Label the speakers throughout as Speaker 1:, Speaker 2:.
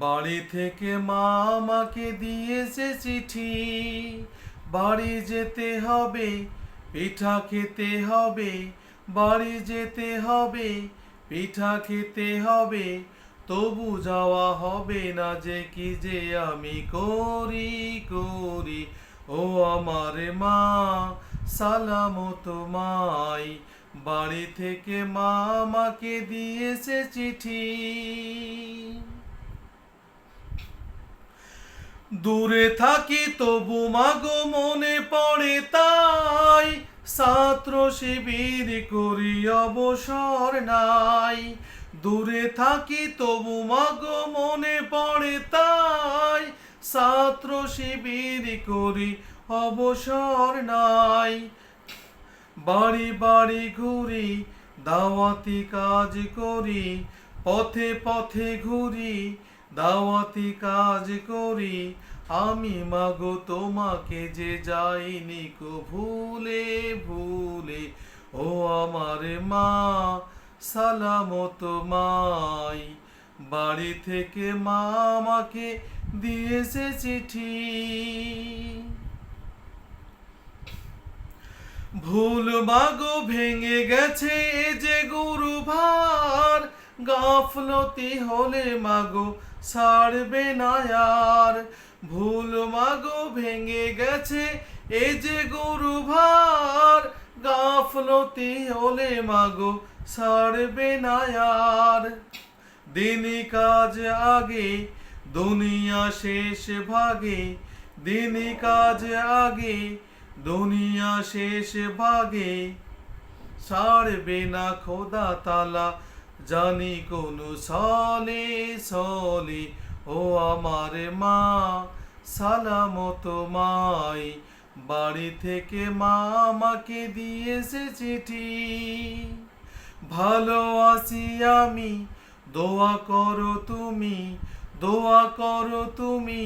Speaker 1: বাড়ি থেকে মা আমাকে দিয়েছে চিঠি, বাড়ি যেতে হবে, পিঠা খেতে হবে, বাড়ি যেতে হবে, পিঠা খেতে হবে, তবু যাওয়া হবে না যে কি যে আমি করি করি। ও আমার মা, সালাম তোমায়। বাড়ি থেকে মা আমাকে দিয়েছে চিঠি। দূরে থাকি তবু মাগো মনে পড়ে তাই। ছাত্র শিবির করি অবসর নাই। দূরে থাকি তবু মাগো মনে পড়ে তাই। ছাত্র শিবির করি অবসর নাই। বাড়ি বাড়ি ঘুরি, দাওয়াতি কাজ করি, পথে পথে ঘুরি দাওয়াতি কাজ করি, আমি মাগো তোমাকে যে যাইনি কো ভুলে ভুলে। ও আমার মা, সালামত মাই। বাড়ি থেকে মা আমাকে দিয়েছে চিঠি। ভুল মাগো ভেঙে গেছে যে গুরু ভার গাফলতি হলে মাগো ছাড়বে না আর। ভুল মাগো ভেঙে গেছে এ যে গুরু ভার। গাফলতি হলে মাগো ছাড়বে না আর। দিনই কাজ আগে, দুনিয়া শেষ ভাগে। দিনই কাজ আগে, দুনিয়া শেষ ভাগে। ছাড়বে না খোদা তালা জানি কোন সলে সলে ও আমার মা সালাম তোমায় বাড়ি থেকে মা আমাকে দিয়েছে চিঠি। ভালো আছি আমি, দোয়া করো তুমি, দোয়া করো তুমি।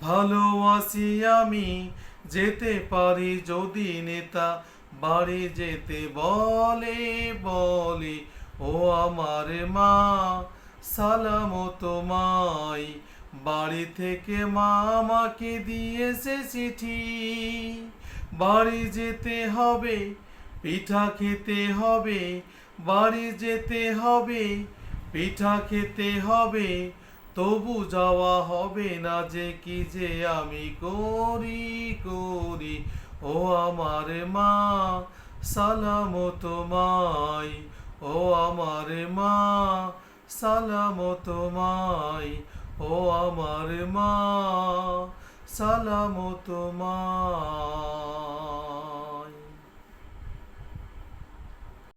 Speaker 1: ভালো আছি আমি, যেতে পারি যদি নেতা। বাড়ি যেতে বলে বলে ও আমার মা, সালাম তোমায়। বাড়ি থেকে মা আমাকে দিয়েছে চিঠি। বাড়ি যেতে হবে, পিঠা খেতে হবে। বাড়ি যেতে হবে, পিঠা খেতে হবে। তবু যাওয়া হবে না যে কি যে আমি করি করি। ও আমার মা, সালাম তোমায়। ও আমার মা সালাম তোমায়। ও আমার মা সালাম তোমায়।